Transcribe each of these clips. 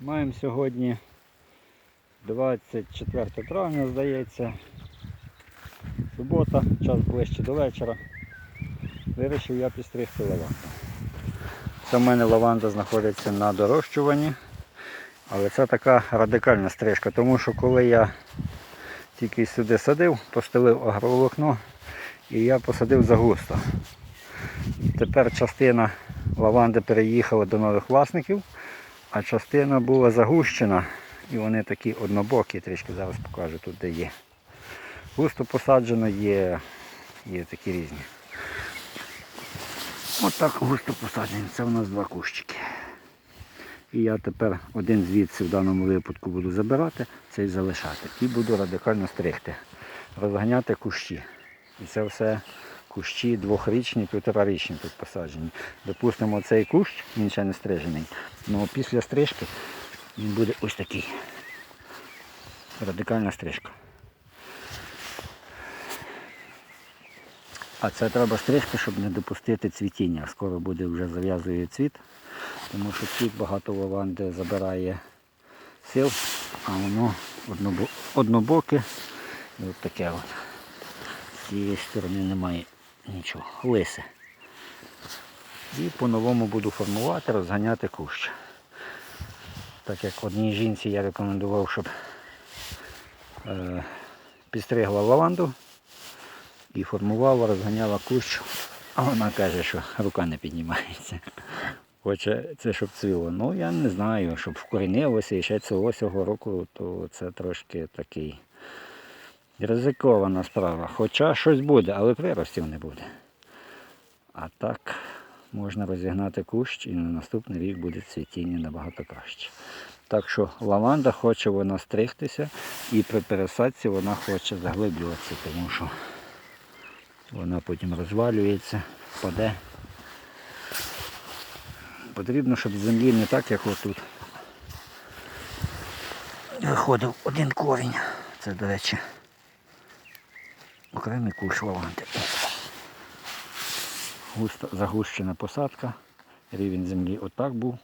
Маємо сьогодні 24 травня, здається. Субота, час ближче до вечора. Вирішив я підстригти лаванду. Це в мене лаванда знаходиться на дорощуванні, але це така радикальна стрижка, тому що коли я тільки сюди садив, постелив агроволокно і я посадив загусто. Тепер частина лаванди переїхала до нових власників, а частина була загущена і вони такі однобокі, трішки зараз покажу тут, де є. Густо посаджено, є, є такі різні. От так густо посаджені. Це у нас два кущики. І я тепер один звідси в даному випадку буду забирати, цей залишати. І буду радикально стригти, розганяти кущі. І це все кущі двохрічні, півторарічні тут посаджені. Допустимо, цей кущ, він ще не стрижений. але після стрижки він буде ось такий. Радикальна стрижка. А це треба стрижки, щоб не допустити цвітіння. Скоро буде вже зав'язує цвіт, тому що цвіт багато лаванди забирає сил, а воно однобоке і от таке от. З цієї сторони немає нічого. Лисе. І по-новому буду формувати, розганяти кущ. Так як одній жінці я рекомендував, щоб е, підстригла лаванду і формувала, розганяла кущ, а вона каже, що рука не піднімається. Хоче це, щоб цвіло. Ну я не знаю, щоб вкорінилося і ще цього цього року, то це трошки такий ризикована справа. Хоча щось буде, але приростів не буде. А так можна розігнати кущ і на наступний рік буде цвітіння набагато краще. Так що лаванда хоче вона стригтися і при пересадці вона хоче заглиблюватися, тому що вона потім розвалюється, впаде. Потрібно, щоб землі не так, як отут. Виходив один корінь. Це, до речі, окремий кущ лаванди. Густо, загущена посадка, рівень землі отак був.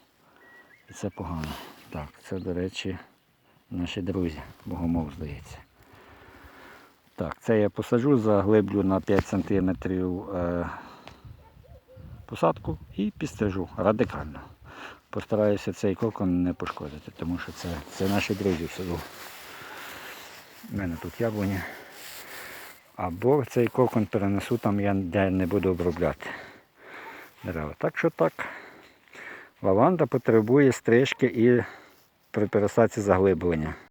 І це погано. Так, це, до речі, наші друзі, богомов, здається. Так, це я посаджу, заглиблю на 5 см е, посадку і підстрижу радикально. Постараюся цей кокон не пошкодити, тому що це, це наші друзі в селу. У мене тут яблуня. Або цей кокон перенесу там, я не буду обробляти дерева. Так що так, лаванда потребує стрижки і при пересадці заглиблення.